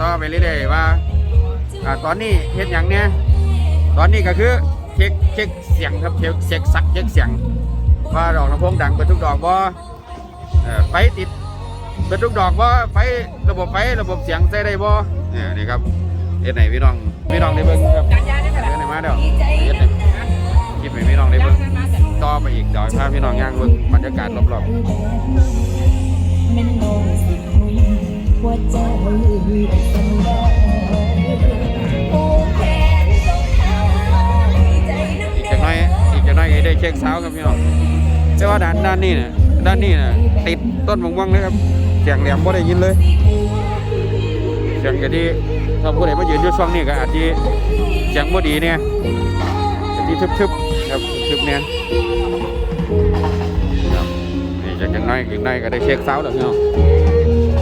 ต่อไปเรื่อยๆว่าอ่าตอนนี้เฮ็ดหยังเนี่ยตอนนี้ก็คือเช็คเช็คเสียงครับเช็คเช็คสักเช็คเสียง ว่าดอกลำโพงดังเปิดทุกดอกบ่เอ่อไฟติดเปิดทุกดอกบ่ไฟระบบไฟระบบเสียงใช้ได้บ่เนี่ยนี่ครับเฮ็ดไหนพี่น้องพี่น้องได้เบิ่งครับเฮ็ดไหนมาเด้อเฮ็ดไหนคลิปให้พี่น้องได้เบิ่งต่อไปอีกดี๋ยพาพี่น้องย่างเบิ่งบรรยากาศรอบๆ หัวใจสัญญาผูกแขนสองเท้าใจน้ำอีกแดจะน้อยอีกจะน้อยก็ได้เช็คเช้าครับพี่น้องแต่ว่าด้านด้านนี้นี่ยด้านนี้นี่ยติดต้นมะม่วงเลยครับเสียงแหลมบ่ได้ยินเลยเสียงก็ดีถ้าผู้ใดมายืนอยู่ช่วงนี้ก็อาจจะเสียงบ่ดีเนี่ยจะที่ทึบๆครับทึบเนี่ย นี่จะจังน้อยอีกน้อยก็ได้เช็คเช้าแล้วพี่น้อง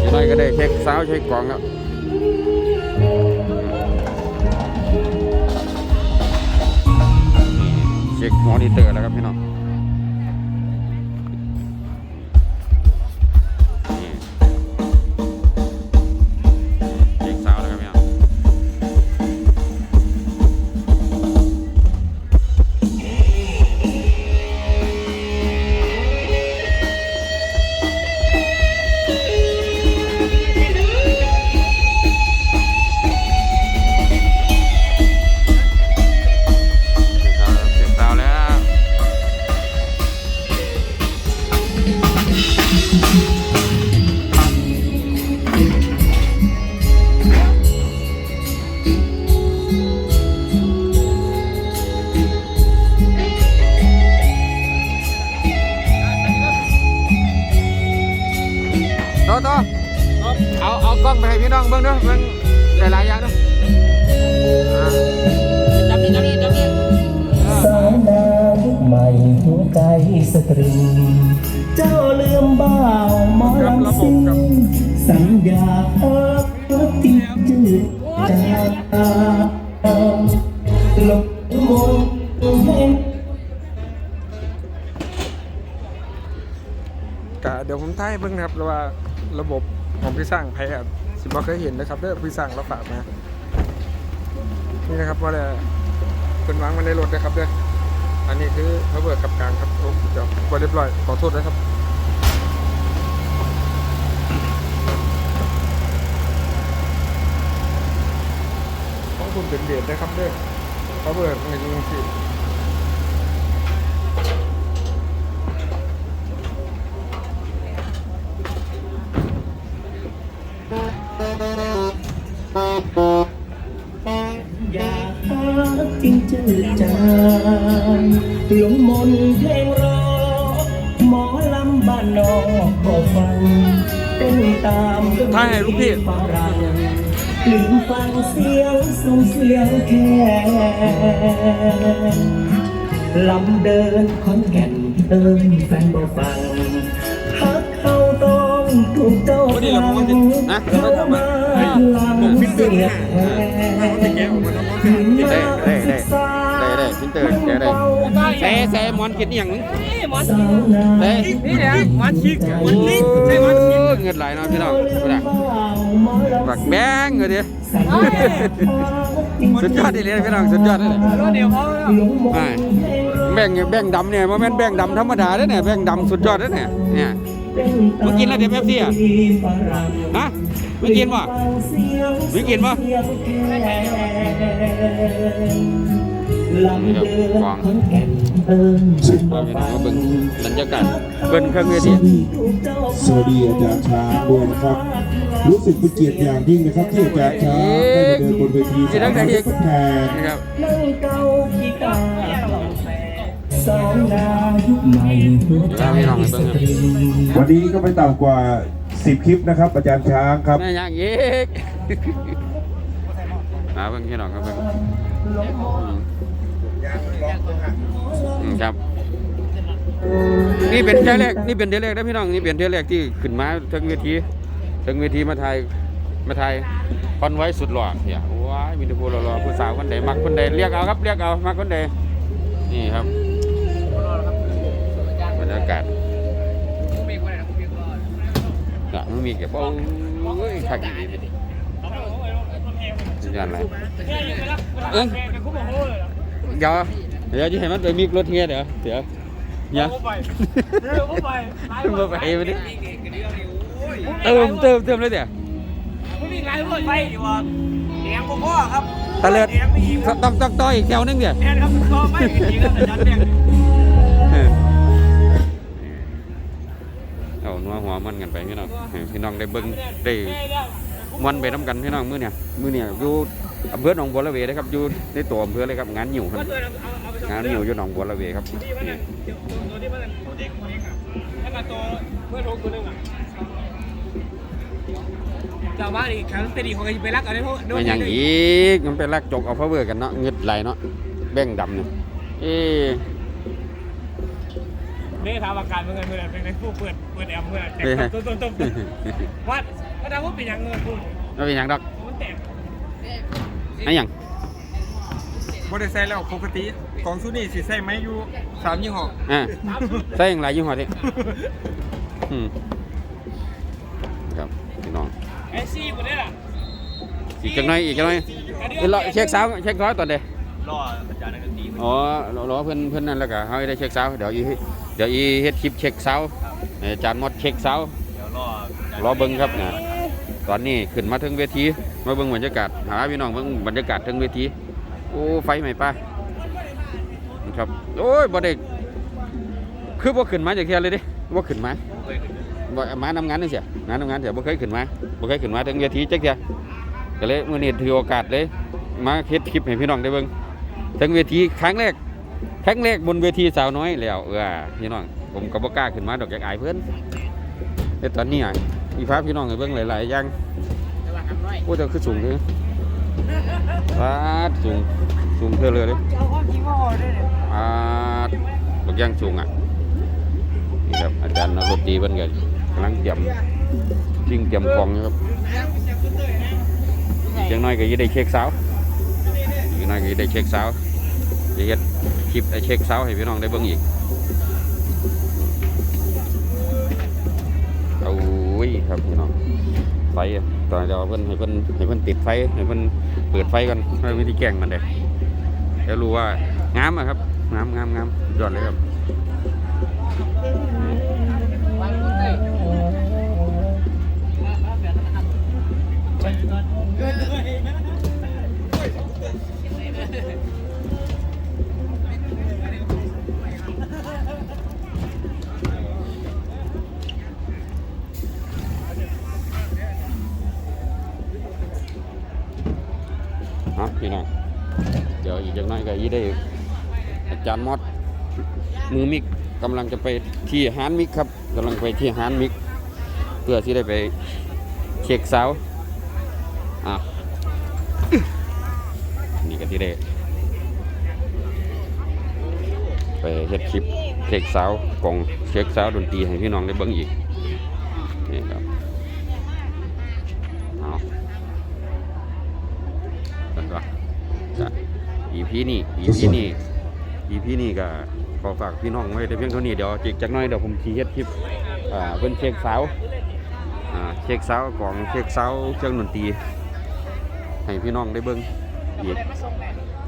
อีกน้อยก็ได้เช็คเช้าเช็คกล่องแล้วเช็คมอนิเตอร์แล้วครับพี่น้อง องไปให้พี่น้องเบิ่งด้วยเบิ่งหลายๆอย่างด้วยอ่าจับนี่จับนี่จับนี่สาวนายุคใหม่หัวใจสตริง เจ้าลืมบ้าวหมอลำซิงสัญญาเอิบที่จืดจางหลบมองเห็นกะเดี๋ยวผมท้ายให้เบิ่งนะครับว่าระบบของพี่สร้างไพ่ครับ สิบ่เคยเห็นนะครับเด้อพี่สร้างเราฝากมา นี่นะครับว่าเลยเป็นวางไว้ในรถนะครับเด้ออันนี้คือระเบิดกับกลางครับผมเดี๋ยวบ่เรียบร้อยขอโทษนะครับต้องคุณเป็นเดชนะครับเด้อระเบิดในจริงสิ อยากหาจริงจืดจางหลงมนต์เพลงรอหมอลำบ้านนอกก็ฟังเต้นตามท้ายให้ลูกพี่ฝรั่งลืมฟังเสียงส่งเสียงแค่ลำเดินคอนแก่นเอินแฟนบ่ฟังฮักเขาต้องถูกเจ้าวันนี้เราบอกว่าจะนะเข้ามาลำ เสียแทนได้ได้ได้ได้ได้พินเตอร์ได้ได้ใส่ใส่หมอนกินอย่างนึงสาวนาใส่นี่แหละหมันชิกโอ้เงินไหลเนาะพี่น้องพี่น้บักแบงเงินดิสุดยอดเลยพี่น้องสุดยอดเลยเดียวเขาใช่แบงแบงดำเนี่ยมันเป็นแบงดำธรรมดาเด้อเนี่ยแบงดำสุดยอดเด้อเนี่ยเนี่ย มึงกินแล้วเดี๋ยวแป๊บสิอะฮะไม่กินป่ะไม่กินป่ะลำเดินขอนแก่นเอิญมาพี่น้องมาเบิ่งบรรยากาศเบิ่งเครื่องเวทีสวัสดีอาจารย์ช้างด้วยนะครับ รู้สึกเป็นเกียรติอย่างยิ่งนะครับที่อาจารย์ช้างได้มาเดินบนเวทีสิตั้งแต่เอกทดแทนนะครับ สองนายุคใหม่หัวใจสตริงวันนี้ก็ไม่ต่ำกว่า 10 คลิปนะครับ อาจารย์ช้างครับแม่ย่างอีกมาเบิ่งพี่น้องครับเบิ่งอืมอืมครับ นี่เป็นเที่ยวแรกนี่เป็นเที่ยวแรกนะพี่น้องนี่เป็นเที่ยวแรกที่ขึ้นมาถึงเวทีถึงเวทีมาถ่ายมาถ่ายคอนไว้สุดหล่อเนี่ยว้ายมีแต่ผู้หล่อๆผู้สาวคนใดมักคนใดเรียกเอาครับเรียกเอามักคนใดนี่ครับบ รรยากาศอะมันมีแก่บ้าเอ้ยขักดีๆย้อนอะไรเอ้ยเดี๋ยวเดี๋ยวจะให้มันไปมีรถเฮียเดี๋ยวเดี๋ยวเนี่ยมาไปไปดิเติมเติมเติมเลยเดี๋ยวไปดีกว่าแหงพ่อครับตะเลิดต้องต้องต่ออีกแถวนึงเดี๋ยวแทนครับก็ไม่จริงครับอาจารย์แดง มันกันไปพี่น้องให้พี่น้องได้เบิ้งได้มันไปน้ำกันพี่น้องมื้อเนี่ยมื้อเนี่ยอยู่อำเภอหนองบัวระเวนะครับอยู่ในตัวอำเภอเลยครับงานหยิ่วครับงานหยิ่วอยู่หนองบัวระเวครับนี่ตัวที่มันตัวเด็กตัวเด็กอะแล้วก็ตัวเพื่อนโทตัวนึงอะเจ้าบ้านอีกครั้งเป็นอีกคนไปรักอะไรพวกมันหยังอีกมันเป็นลักจกเอาพาวเวอร์กันเนาะเงึดไหลเนาะแบ่งดำเนี่ยเอ๊ะ นี่ทำอาการเมื่อไงเมื่อเป็นในผู้เปิดเปิดแอมเมื่อแตกต้นต้นต้นวัดก็ทำว่าเป็นอย่างเงินคุณไม่เป็นหยังดอกมันแตกไอ้หยังบ่ได้ใส่แล้วปกติกองชุดนี้สิใส่ไม้อยู่สามยี่ห้ออ่าใส่หยังหลายยี่ห้อดิอืมครับพี่น้องไอซี่หมดเลยล่ะอีกจังหน่อยอีกจังหน่อยเดี๋ยวรอเช็คสาวเช็คร้อยตอนเดรออาจารย์นักดนตรีอ๋อรอรอเพื่อนเพื่อนนั่นแล้วก็เขาให้ได้เช็คสาวเดี๋ยวอี เดี๋ยวอีเฮ็ดคลิปเช็คเสาให้อาจารย์มดเช็คเสาเดี๋ยวรอรอเบิ่งครับนะตอนนี้ขึ้นมาถึงเวทีมาเบิ่งบรรยากาศหาพี่น้องเบิ่งบรรยากาศถึงเวทีโอ้ไฟไหม้ป่ะครับโอ้ยบ่ได้คือบ่ขึ้นมาจากเทียเลยดิบ่ขึ้นมาบ่มานำงานนี่เสียงานทำงานเสียบ่เคยขึ้นมาบ่เคยขึ้นมาถึงเวทีจักเทียก็เลยมื้อนี้ถือโอกาสเลยมาเฮ็ดคลิปให้พี่น้องได้เบิ่งถึงเวทีครั้งแรก ครั้งแรกบนเวทีสาวน้อยแล้วเออพี่น้องผมก็บ่กล้าขึ้นมาดอกจากอายเพิ่อนแต่ตอนนี้อะมีภาพพี่น้องให้เบิ่งหลายๆอย่างโอ้แต่คือสูงเลยปาดสูงสูงเท่เลยเลยเจ้าข้อจริงว่าห่อได้เลยปาดบักย่างสูงอะนี่ครับอาจารย์นักดนตรีเพิ่นก็กำลังเตรียมจริงเตรียมของครับอีกจังน้อยก็สิได้เช็คสาวอีกหน้อยก็สิได้เช็คสาว จะเฮ็ดคลิปไอเช็คสาให้พี่น้องได้เบิ่งอีกเอาไว้ครับพี่น้องไฟตอนเดี๋ยวเพิ่นให้เพิ่นให้เพิ่นติดไฟให้เพิ่นเปิดไฟกันให้วิธีแก่งมันเด้แล้วรู้ว่างามอะครับงามงามงามยอดเลยครับ พี่น้อง เดี๋ยวอีกอย่างน้อยก็ยี่ได้อาจารย์มอดมือมิกกำลังจะไปที่ฮานมิกครับกำลังไปที่ฮานมิก เพื่อที่ได้ไปเช็คเสาอะนี่ก็ที่ได้ไปเฮ็ดคลิปเช็คเสากองเช็คเสาดนตรีให้พี่น้องได้เบิ่งอีกนี่ครับเอากันก็ ก็อีพีนี่อีพีนี่อีพีนี่ก็ขอฝากพี่น้องไว้แต่เพียงเท่านี้เดี๋ยวจิกจักหน้อยเดี๋ยวผมชี้เฮ็ดคลิปอ่าเพิ่นเช็คเสาอ่าเช็คเสาของเช็คเสาเครื่องดนตรีให้พี่น้องได้เบิ่งอีก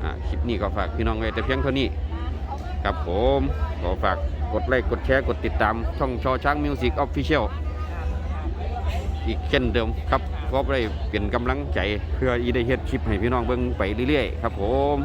อ่าคลิปนี้ก็ฝากพี่น้องไว้แต่เพียงเท่านี้ครับผมขอฝากกดไลค์กดแชร์กดติดตามช่องชอช้างมิวสิกออฟฟิเชียล อีกเช่นเดิมครับก็ได้เปลี่ยนกำลังใจเพื่ออีได้เฮ็ดคลิปให้พี่น้องเบิ่งไปเรื่อยๆครับผม